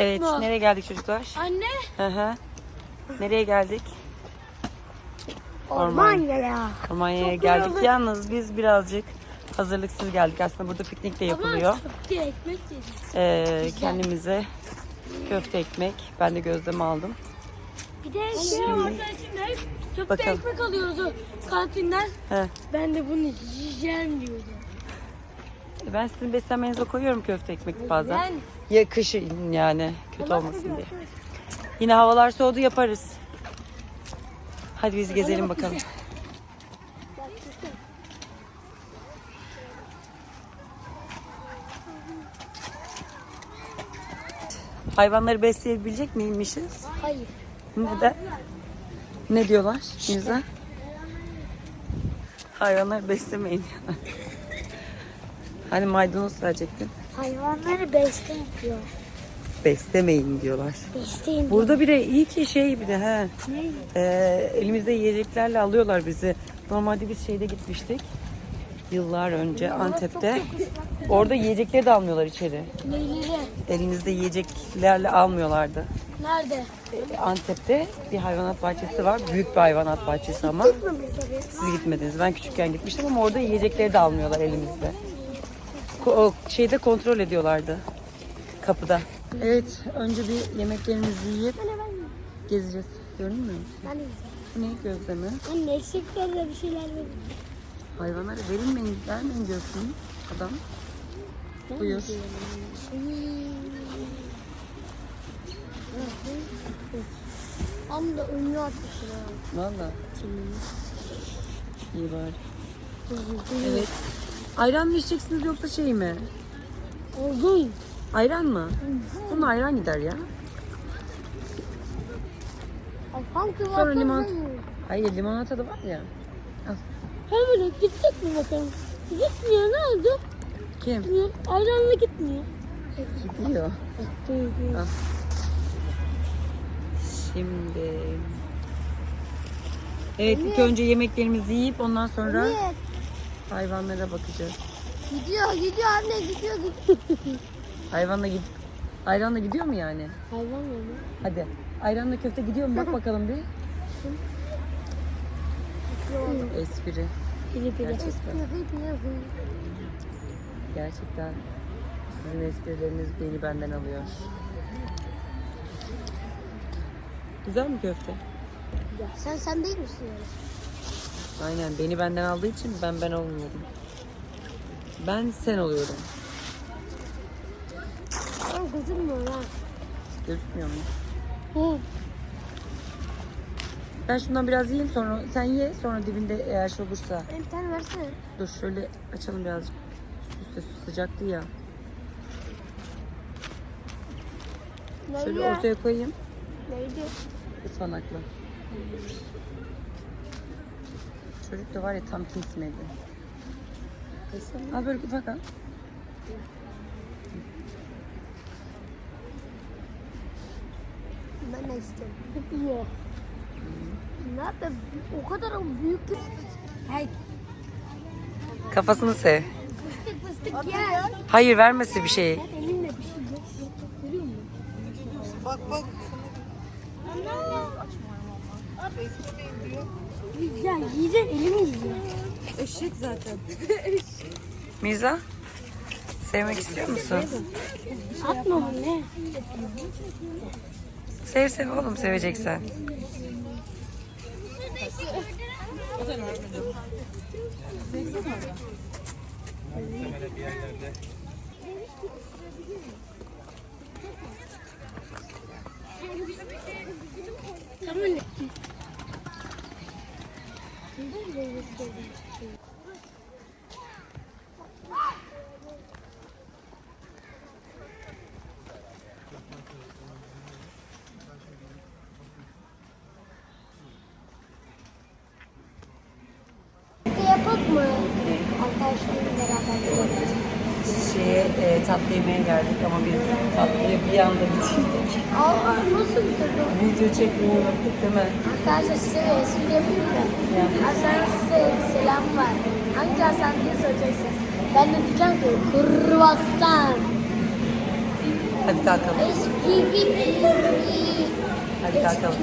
Evet, Bak. nereye geldik çocuklar? Anne. Hı hı. Nereye geldik? Orman ya. Almanya'ya Çok geldik. yorulduk. Yalnız biz birazcık hazırlıksız geldik. Aslında burada piknik de yapılıyor. Ama köfte ekmek yedik. Ee, kendimize köfte ekmek. Ben de gözleme aldım. Bir de şey arkadaşımla hep köfte Bakalım. ekmek alıyoruz o kantinden. He. Ben de bunu yiyeceğim diyordum. Ben sizin beslenmenize koyuyorum köfte ekmek bazen. Yani Ya kışın yani kötü olmasın diye. Yine havalar soğudu yaparız. Hadi biz gezelim bakalım. Hayvanları besleyebilecek miymişiz? hayır. Neden? Ne diyorlar Mirza? Hayvanları beslemeyin. Hani maydanoz verecektin. Hayvanları besleyin diyor. Beslemeyin diyorlar. Besleyin Burada bir de iyi ki şey bir de he. Ne? Ee, elimizde yiyeceklerle alıyorlar bizi. Normalde biz şeyde gitmiştik. Yıllar önce Antep'te. Orada yiyecekleri de almıyorlar içeri. Neyleri? Elinizde yiyeceklerle almıyorlardı. Nerede? Ee, Antep'te bir hayvanat bahçesi var. Büyük bir hayvanat bahçesi ama. Siz gitmediniz. Ben küçükken gitmiştim ama orada yiyecekleri de almıyorlar elimizde. Ko- o şeyde kontrol ediyorlardı. Kapıda. Evet, önce bir yemeklerimizi yiyip gezeceğiz. Görünmüyor musun? Ben de Bu ne gözleme? Anne eşeklerde bir şeyler verin. Hayvanlara verilmeyin, vermeyin diyorsun adam. Buyur. Tam da ünlü atmışlar. Valla. İyi bari. Evet. Ayran mı içeceksiniz yoksa şey mi? Oldun. Ayran mı? Bunun ayran gider ya. Sonra limon. vatan mı? Hayır limonata da var ya. Hemen gittik mi bakalım? Gitmiyor ne oldu? Kim? Gitmiyor. Ayranla gitmiyor. Gidiyor. Gidiyor. Şimdi. Evet ilk önce yemeklerimizi yiyip ondan sonra Evet. Hayvanlara bakacağız. Gidiyor gidiyor anne gidiyor gidiyor. Hayvanla gid Ayranla gidiyor mu yani? Hayvan mı? Hadi. Ayranla köfte gidiyor mu? Bak bakalım bir. Espri. Pili pili. Gerçekten. Gerçekten sizin esprileriniz beni benden alıyor. Güzel mi köfte? Sen sen değil misin? Aynen beni benden aldığı için ben ben olmuyorum. Ben sen oluyorum. Ben gözükmüyor ha. Gözükmüyor mu? Hı. Ben şundan biraz yiyeyim sonra sen ye sonra dibinde eğer şey olursa Bir tane versene. dur şöyle açalım birazcık. Üstte sıcaktı ya. Şöyle ortaya koyayım. Neydi? Ispanaklı. Çocuk da var ya tam kesmedi. Ha böyle bak ha. Ben de istiyorum. Yok. Nerede? O kadar büyük ki. Hey. Kafasını sev. Fıstık fıstık gel. Hayır vermesi bir şey. Elimle bir şey yok. Görüyor musun? Bak bak. Ya yiyeceksin elimi yiyeceksin. Eşek zaten. Mirza sevmek istiyor musun? Atma bunu ne? Sev sev oğlum seveceksen. Tamam. Yapalım mı? Arkadaşlarımla beraber. Şeye e, tatlı yemeye geldik ama biz tatlıyı bir anda bitirdik. Aa, nasıl bitirdin? Video çekmeyi unuttuk değil mi? Arkadaşlar size bir espri yapayım mı? Ya. Hasan size selam var. Hangi Hasan diye soracaksınız. Ben de diyeceğim ki kırvastan. Hadi kalkalım. Hadi kalkalım.